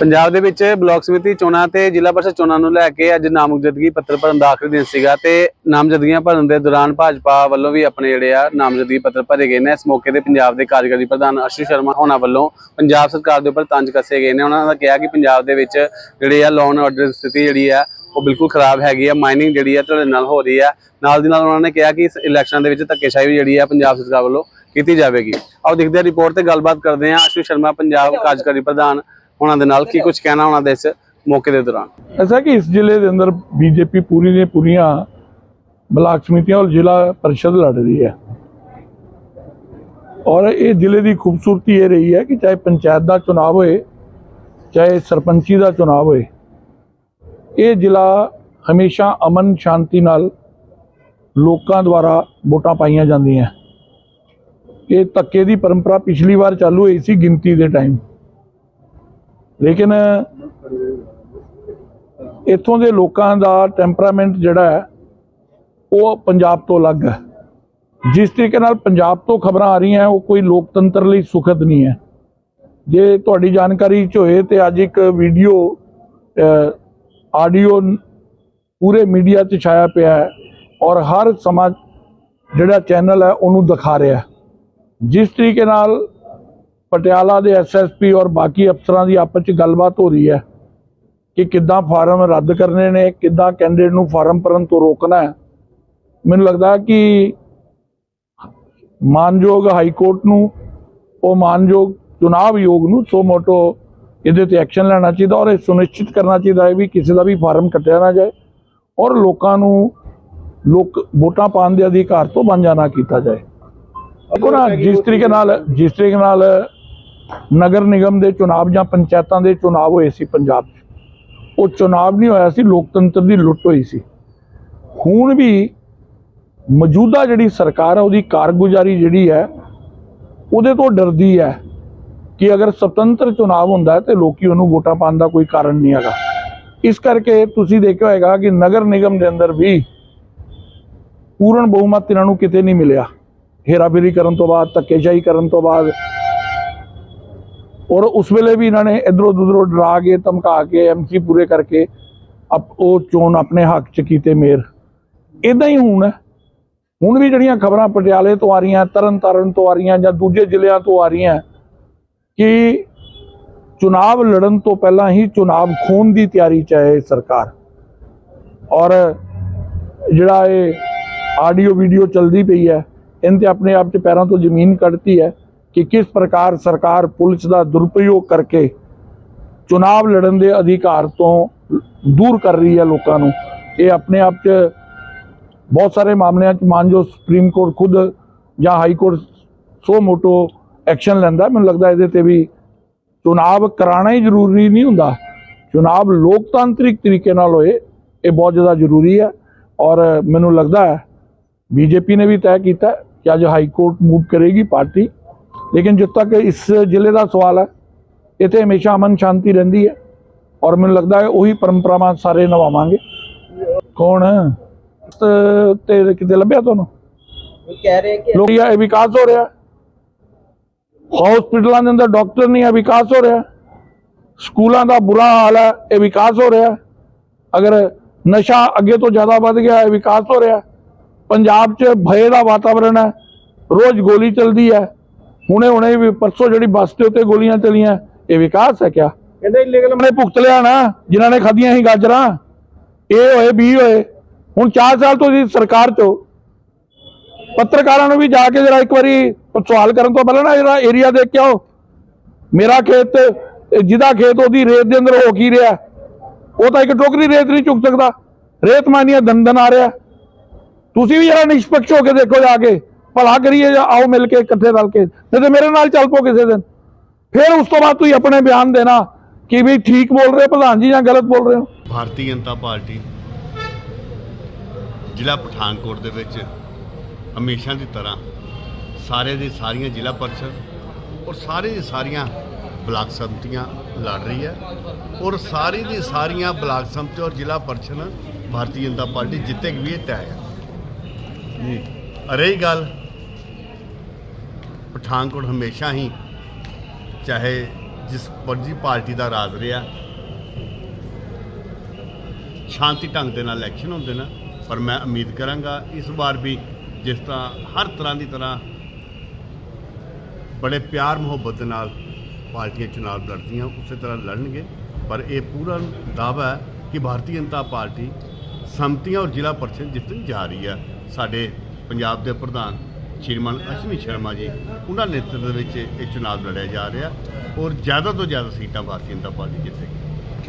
ਪੰਜਾਬ ਦੇ ਵਿੱਚ ਬਲਾਕ ਸਮਿਤੀ ਚੋਣਾਂ ਤੇ ਜ਼ਿਲ੍ਹਾ ਪਰਿਸ਼ਦ ਚੋਣਾਂ ਨੂੰ ਲੈ ਕੇ ਅੱਜ ਨਾਮਜ਼ਦਗੀ ਪੱਤਰ ਭਰਨ ਦਾ ਆਖਰੀ ਦਿਨ ਸੀਗਾ ਤੇ ਨਾਮਜ਼ਦਗੀਆਂ ਭਰਨ ਦੇ ਦੌਰਾਨ ਭਾਜਪਾ ਵੱਲੋਂ ਵੀ ਆਪਣੇ ਜਿਹੜੇ ਆ ਨਾਮਜ਼ਦਗੀ ਪੱਤਰ ਭਰੇ ਗਏ ਨੇ। ਇਸ ਮੌਕੇ ਤੇ ਪੰਜਾਬ ਦੇ ਕਾਰਜਕਾਰੀ ਪ੍ਰਧਾਨ ਅਸ਼ੂ ਸ਼ਰਮਾ ਹੋਣਾ ਵੱਲੋਂ ਪੰਜਾਬ ਸਰਕਾਰ ਦੇ ਉੱਪਰ ਤੰਜ ਕੱਸੇ ਗਏ ਨੇ। ਉਹਨਾਂ ਦਾ ਕਿਹਾ ਕਿ ਪੰਜਾਬ ਦੇ ਵਿੱਚ ਜਿਹੜੇ ਆ ਲੋਨ ਐਂਡ ਆਰਡਰ ਸਥਿਤੀ ਜਿਹੜੀ ਆ, ਉਹ ਬਿਲਕੁਲ ਖਰਾਬ ਹੈਗੀ ਆ। ਮਾਈਨਿੰਗ ਜਿਹੜੀ ਆ ਤੁਹਾਡੇ ਨਾਲ ਹੋ ਰਹੀ ਆ। ਨਾਲ ਦੀ ਨਾਲ ਉਹਨਾਂ ਨੇ ਕਿਹਾ ਕਿ ਇਸ ਇਲੈਕਸ਼ਨ ਦੇ ਵਿੱਚ ਧੱਕੇਸ਼ਾਹੀ ਜਿਹੜੀ ਆ ਪੰਜਾਬ ਸਰਕਾਰ ਵੱਲੋਂ ਕੀਤੀ ਜਾਵੇਗੀ। ਆਓ ਦੇਖਦੇ ਹਾਂ ਰਿਪੋਰਟ ਤੇ ਗੱਲਬਾਤ ਕਰਦੇ ਹਾਂ। ਅਸ਼ੂ ਸ਼ਰਮਾ, ਪੰਜਾਬ ਕਾਰਜਕਾਰੀ ਪ੍ਰਧਾਨ ਉਹਨਾਂ ਦੇ ਨਾਲ ਕੀ ਕੁਝ ਕਹਿਣਾ ਉਹਨਾਂ ਦੇ ਇਸ ਮੌਕੇ ਦੇ ਦੌਰਾਨ? ਐਸਾ ਕਿ ਇਸ ਜ਼ਿਲ੍ਹੇ ਦੇ ਅੰਦਰ ਬੀਜੇਪੀ ਪੂਰੀ ਨੇ ਪੂਰੀਆਂ ਬਲਾਕ ਸਮਿਤੀਆਂ ਔਰ ਜ਼ਿਲ੍ਹਾ ਪਰਿਸ਼ਦ ਲੜ ਰਹੀ ਹੈ। ਔਰ ਇਹ ਜ਼ਿਲ੍ਹੇ ਦੀ ਖੂਬਸੂਰਤੀ ਇਹ ਰਹੀ ਹੈ ਕਿ ਚਾਹੇ ਪੰਚਾਇਤ ਦਾ ਚੋਣ ਹੋਏ, ਚਾਹੇ ਸਰਪੰਚੀ ਦਾ ਚੋਣ ਹੋਏ, ਇਹ ਜ਼ਿਲ੍ਹਾ ਹਮੇਸ਼ਾ ਅਮਨ ਸ਼ਾਂਤੀ ਨਾਲ ਲੋਕਾਂ ਦੁਆਰਾ ਵੋਟਾਂ ਪਾਈਆਂ ਜਾਂਦੀਆਂ। ਇਹ ਤੱਕੇ ਦੀ ਪਰੰਪਰਾ ਪਿਛਲੀ ਵਾਰ ਚਾਲੂ ਹੋਈ ਸੀ ਗਿਣਤੀ ਦੇ ਟਾਈਮ ਲੇਕਿਨ ਇੱਥੋਂ ਦੇ ਲੋਕਾਂ ਦਾ ਟੈਂਪਰਾਮੈਂਟ ਜਿਹੜਾ ਹੈ, ਉਹ ਪੰਜਾਬ ਤੋਂ ਅਲੱਗ ਹੈ। ਜਿਸ ਤਰੀਕੇ ਨਾਲ ਪੰਜਾਬ ਤੋਂ ਖਬਰਾਂ ਆ ਰਹੀਆਂ, ਉਹ ਕੋਈ ਲੋਕਤੰਤਰ ਲਈ ਸੁਖਦ ਨਹੀਂ ਹੈ। ਜੇ ਤੁਹਾਡੀ ਜਾਣਕਾਰੀ ਚ ਹੋਏ ਤੇ ਅੱਜ ਇੱਕ ਵੀਡੀਓ ਆਡੀਓ ਪੂਰੇ ਮੀਡੀਆ 'ਚ ਛਾਇਆ ਪਿਆ ਹੈ ਔਰ ਹਰ ਸਮਾਜ ਜਿਹੜਾ ਚੈਨਲ ਹੈ, ਉਹਨੂੰ ਦਿਖਾ ਰਿਹਾ ਜਿਸ ਤਰੀਕੇ ਨਾਲ ਪਟਿਆਲਾ ਦੇ ਐਸਐਸਪੀ ਔਰ ਬਾਕੀ ਅਫਸਰਾਂ ਦੀ ਆਪਸ 'ਚ ਗੱਲਬਾਤ ਹੋ ਰਹੀ ਹੈ ਕਿ ਕਿੱਦਾਂ ਫਾਰਮ ਰੱਦ ਕਰਨੇ ਨੇ, ਕਿੱਦਾਂ ਕੈਂਡੀਡੇਟ ਨੂੰ ਫਾਰਮ ਭਰਨ ਤੋਂ ਰੋਕਣਾ ਹੈ। ਮੈਨੂੰ ਲੱਗਦਾ ਕਿ ਮਾਨਯੋਗ ਹਾਈ ਕੋਰਟ ਨੂੰ, ਉਹ ਮਾਨਯੋਗ ਚੁਣਾਵ ਆਯੋਗ ਨੂੰ ਸੋ ਮੋਟੋ ਇਹਦੇ ਤੇ ਐਕਸ਼ਨ ਲੈਣਾ ਚਾਹੀਦਾ ਔਰ ਇਹ ਸੁਨਿਸ਼ਚਿਤ ਕਰਨਾ ਚਾਹੀਦਾ ਹੈ ਵੀ ਕਿਸੇ ਦਾ ਵੀ ਫਾਰਮ ਕੱਟਿਆ ਨਾ ਜਾਏ ਔਰ ਲੋਕਾਂ ਨੂੰ ਲੋਕ ਵੋਟਾਂ ਪਾਉਣ ਦੇ ਅਧਿਕਾਰ ਤੋਂ ਵਾਂਝਾ ਨਾ ਕੀਤਾ ਜਾਏ। ਦੇਖੋ ਨਾ, ਜਿਸ ਤਰੀਕੇ ਨਾਲ, ਜਿਸ ਤਰੀਕੇ ਨਾਲ ਨਗਰ ਨਿਗਮ ਦੇ ਚੁਣਾਵ ਜਾਂ ਪੰਚਾਇਤਾਂ ਦੇ ਚੁਣਾਵ ਹੋਏ ਸੀ ਪੰਜਾਬ 'ਚ। ਉਹ ਚੁਣਾਵ ਨਹੀਂ ਹੋਇਆ ਸੀ, ਲੋਕਤੰਤਰ ਦੀ ਲੁੱਟ ਹੋਈ ਸੀ। ਹੁਣ ਵੀ ਮੌਜੂਦਾ ਜਿਹੜੀ ਸਰਕਾਰ ਹੈ ਉਹਦੀ ਕਾਰਗੁਜ਼ਾਰੀ ਜਿਹੜੀ ਹੈ, ਉਹਦੇ ਤੋਂ ਡਰਦੀ ਹੈ ਕਿ ਅਗਰ ਸੁਤੰਤਰ ਚੁਣਾਵ ਹੁੰਦਾ ਹੈ ਤੇ ਲੋਕੀ ਉਹਨੂੰ ਵੋਟਾਂ ਪਾਉਣ ਦਾ ਕੋਈ ਕਾਰਨ ਨਹੀਂ ਹੈਗਾ। ਇਸ ਕਰਕੇ ਤੁਸੀਂ ਦੇਖਿਆ ਹੋਏਗਾ ਕਿ ਨਗਰ ਨਿਗਮ ਦੇ ਅੰਦਰ ਵੀ ਪੂਰਨ ਬਹੁਮਤ ਇਹਨਾਂ ਨੂੰ ਕਿਤੇ ਨਹੀਂ ਮਿਲਿਆ। ਹੇਰਾਫੇਰੀ ਕਰਨ ਤੋਂ ਬਾਅਦ, ਧੱਕੇਸ਼ਾਹੀ ਕਰਨ ਤੋਂ ਬਾਅਦ ਔਰ ਉਸ ਵੇਲੇ ਵੀ ਇਹਨਾਂ ਨੇ ਇਧਰੋਂ ਉਧਰੋਂ ਡਰਾ ਕੇ, ਧਮਕਾ ਕੇ ਐਮਸੀ ਪੂਰੇ ਕਰਕੇ ਅਪ, ਉਹ ਚੋਣ ਆਪਣੇ ਹੱਕ ਚ ਕੀਤੇ ਮੇਰ ਇਦਾਂ ਹੀ ਹੁਣ ਹੁਣ ਵੀ ਜਿਹੜੀਆਂ ਖਬਰਾਂ ਪਟਿਆਲੇ ਤੋਂ ਆ ਰਹੀਆਂ ਤਰਨ ਤਾਰਨ ਤੋਂ ਆ ਰਹੀਆਂ ਜਾਂ ਦੂਜੇ ਜ਼ਿਲ੍ਹਿਆਂ ਤੋਂ ਆ ਰਹੀਆਂ, ਕਿ ਚੁਣਾਵ ਲੜਨ ਤੋਂ ਪਹਿਲਾਂ ਹੀ ਚੁਣਾਵ ਖੋਣ ਦੀ ਤਿਆਰੀ ਚ ਹੈ ਸਰਕਾਰ। ਔਰ ਜਿਹੜਾ ਇਹ ਆਡੀਓ ਵੀਡੀਓ ਚਲਦੀ ਪਈ ਹੈ, ਇਹਨਾਂ ਤੇ ਆਪਣੇ ਆਪ 'ਚ ਪੈਰਾਂ ਤੋਂ ਜ਼ਮੀਨ ਕੱਢਤੀ ਹੈ ਕਿ ਕਿਸ ਪ੍ਰਕਾਰ ਸਰਕਾਰ ਪੁਲਿਸ ਦਾ ਦੁਰਪਯੋਗ ਕਰਕੇ ਚੁਣਾਵ ਲੜਨ ਦੇ ਅਧਿਕਾਰ ਤੋਂ ਦੂਰ ਕਰ ਰਹੀ ਹੈ ਲੋਕਾਂ ਨੂੰ। ਇਹ ਆਪਣੇ ਆਪ 'ਚ ਬਹੁਤ ਸਾਰੇ ਮਾਮਲਿਆਂ 'ਚ ਮਾਨਜੋ ਸੁਪਰੀਮ ਕੋਰਟ ਖੁਦ ਜਾਂ high court suo motu action ਲੈਂਦਾ। ਮੈਨੂੰ ਲੱਗਦਾ ਇਹਦੇ ਤੇ ਵੀ ਚੁਣਾਵ ਕਰਾਣਾ ਹੀ ਜ਼ਰੂਰੀ ਨਹੀਂ ਹੁੰਦਾ। ਚੁਣਾਵ ਲੋਕਤਾਂਤਰਿਕ ਤਰੀਕੇ ਨਾਲ ਹੋਏ, ਇਹ ਬਹੁਤ ਜ਼ਿਆਦਾ ਜ਼ਰੂਰੀ ਹੈ। ਔਰ ਮੈਨੂੰ ਲੱਗਦਾ ਹੈ, ਬੀਜੇਪੀ ਨੇ ਵੀ ਤੈਅ ਕੀਤਾ ਕਿ ਅੱਜ ਹਾਈ ਕੋਰਟ ਮੂਵ ਕਰੇਗੀ ਪਾਰਟੀ। ਲੇਕਿਨ ਜਦ ਤੱਕ ਇਸ ਜ਼ਿਲ੍ਹੇ ਦਾ ਸਵਾਲ ਹੈ ਇੱਥੇ ਹਮੇਸ਼ਾ ਅਮਨ ਸ਼ਾਂਤੀ ਰਹਿੰਦੀ ਹੈ ਔਰ ਮੈਨੂੰ ਲੱਗਦਾ ਹੈ ਉਹੀ ਪਰੰਪਰਾਵਾਂ ਸਾਰੇ ਨਿਭਾਵਾਂਗੇ। ਕੌਣ ਤੇ- ਕਿਤੇ ਲੱਭਿਆ ਤੁਹਾਨੂੰ? ਉਹ ਕਹਿ ਰਹੇ ਕਿ ਲੋਕ ਇਹ ਵਿਕਾਸ ਹੋ ਰਿਹਾ। ਹਸਪੀਟਲਾਂ ਦੇ ਅੰਦਰ ਡਾਕਟਰ ਨਹੀਂ ਹੈ ਵਿਕਾਸ ਹੋ ਰਿਹਾ। ਸਕੂਲਾਂ ਦਾ ਬੁਰਾ ਹਾਲ ਹੈ ਇਹ ਵਿਕਾਸ ਹੋ ਰਿਹਾ। ਅਗਰ ਨਸ਼ਾ ਅੱਗੇ ਤੋਂ ਜ਼ਿਆਦਾ ਵੱਧ ਗਿਆ ਹੈ ਵਿਕਾਸ ਹੋ ਰਿਹਾ। ਪੰਜਾਬ 'ਚ ਭਏ ਦਾ ਵਾਤਾਵਰਣ ਹੈ। ਰੋਜ਼ ਗੋਲੀ ਚੱਲਦੀ ਹੈ। ਹੁਣੇ ਹੁਣੇ ਵੀ ਪਰਸੋਂ ਜਿਹੜੀ ਬੱਸ ਦੇ ਉੱਤੇ ਗੋਲੀਆਂ ਚੱਲੀਆਂ ਇਹ ਵਿਕਾਸ ਹੈ ਕਿਆ? ਕਹਿੰਦੇ ਇਲੀਗਲ ਨੇ ਭੁਗਤ ਲਿਆ ਨਾ ਜਿਨ੍ਹਾਂ ਨੇ ਖਾਧੀਆਂ ਸੀ ਗਾਜਰਾਂ। ਇਹ ਹੋਏ ਵੀ ਹੋਏ। ਹੁਣ 4 ਸਾਲ ਤੋਂ ਜੀ ਸਰਕਾਰ ਚੋਂ ਪੱਤਰਕਾਰਾਂ ਨੂੰ ਵੀ ਜਾ ਕੇ ਜਰਾ ਇੱਕ ਵਾਰੀ ਸਵਾਲ ਕਰਨ ਤੋਂ ਪਹਿਲਾਂ ਨਾ ਜਿਹੜਾ ਏਰੀਆ ਦੇਖ ਕੇ ਆਓ। ਮੇਰਾ ਖੇਤ ਤੇ ਜਿਹਦਾ ਖੇਤ ਉਹਦੀ ਰੇਤ ਦੇ ਅੰਦਰ ਹੋ ਕੀ ਰਿਹਾ? ਉਹ ਤਾਂ ਇੱਕ ਟੋਕਰੀ ਰੇਤ ਨਹੀਂ ਚੁੱਕ ਸਕਦਾ। ਰੇਤ ਮਾਨੀਆਂ ਦੰਦਨ ਆ ਰਿਹਾ। ਤੁਸੀਂ ਵੀ ਜਰਾ ਨਿਸ਼ਪਕਸ਼ ਹੋ ਕੇ ਦੇਖੋ ਜਾ ਕੇ। ਭਲਾ ਕਰੀਏ ਜਾਂ ਆਓ ਮਿਲ ਕੇ ਇਕੱਠੇ ਰਲ ਕੇ। ਨਹੀਂ ਤੇ ਮੇਰੇ ਨਾਲ ਚੱਲ ਪੋ ਕਿਸੇ ਦਿਨ। ਫਿਰ ਉਸ ਤੋਂ ਬਾਅਦ ਤੁਸੀਂ ਆਪਣੇ ਬਿਆਨ ਦੇਣਾ ਕਿ ਵੀ ਠੀਕ ਬੋਲ ਰਹੇ ਹੋ, ਪ੍ਰਧਾਨ ਜੀ ਜਾਂ ਗਲਤ ਬੋਲ ਰਹੇ ਹੋ। ਭਾਰਤੀ ਜਨਤਾ ਪਾਰਟੀ ਜ਼ਿਲ੍ਹਾ ਪਠਾਨਕੋਟ ਦੇ ਵਿੱਚ ਹਮੇਸ਼ਾ ਦੀ ਤਰ੍ਹਾਂ ਸਾਰੇ ਦੀ ਸਾਰੀਆਂ ਜ਼ਿਲ੍ਹਾ ਪਰਿਸ਼ਦ ਔਰ ਸਾਰੇ ਦੀ ਸਾਰੀਆਂ ਬਲਾਕ ਸੰਮਤੀਆਂ ਲੜ ਰਹੀ ਹੈ ਔਰ ਸਾਰੀ ਦੀ ਸਾਰੀਆਂ ਬਲਾਕ ਸੰਮਤੀ ਔਰ ਜ਼ਿਲ੍ਹਾ ਪਰਿਸ਼ਦ ਭਾਰਤੀ ਜਨਤਾ ਪਾਰਟੀ ਜਿੱਤੇਗੀ ਵੀ ਇਹ ਤੈਅ ਹੈ। ਜੀ ਰਹੀ ਗੱਲ ਪਠਾਨਕੋਟ ਹਮੇਸ਼ਾ ਹੀ ਚਾਹੇ ਜਿਸ ਮਰਜ਼ੀ ਪਾਰਟੀ ਦਾ ਰਾਜ ਰਿਹਾ, ਸ਼ਾਂਤੀ ਢੰਗ ਦੇ ਨਾਲ ਇਲੈਕਸ਼ਨ ਹੁੰਦੇ ਨੇ, ਪਰ ਮੈਂ ਉਮੀਦ ਕਰਾਂਗਾ ਇਸ ਵਾਰ ਵੀ ਜਿਸ ਤਰ੍ਹਾਂ ਹਰ ਤਰ੍ਹਾਂ ਦੀ ਤਰ੍ਹਾਂ ਬੜੇ ਪਿਆਰ ਮੁਹੱਬਤ ਦੇ ਨਾਲ ਪਾਰਟੀਆਂ ਚੁਣਾਵ ਲੜਦੀਆਂ, ਉਸੇ ਤਰ੍ਹਾਂ ਲੜਨਗੇ। ਪਰ ਇਹ ਪੂਰਾ ਦਾਅਵਾ ਹੈ ਕਿ ਭਾਰਤੀ ਜਨਤਾ ਪਾਰਟੀ ਸੰਮਤੀਆਂ ਔਰ ਜ਼ਿਲ੍ਹਾ ਪਰਿਸ਼ਦ ਜਿੱਤਣ ਜਾ ਰਹੀ ਹੈ। ਸਾਡੇ ਪੰਜਾਬ ਦੇ ਪ੍ਰਧਾਨ ਸ਼੍ਰੀਮਾਨ ਅਸ਼ਵਨੀ ਸ਼ਰਮਾ ਜੀ, ਉਹਨਾਂ ਨੇਤਰਤਵ ਵਿੱਚ ਇਹ ਚੁਣਾਵ ਲੜਿਆ ਜਾ ਰਿਹਾ ਔਰ ਜ਼ਿਆਦਾ ਤੋਂ ਜ਼ਿਆਦਾ ਸੀਟਾਂ ਭਾਰਤੀ ਜਨਤਾ ਪਾਰਟੀ ਜਿੱਤੇਗੀ।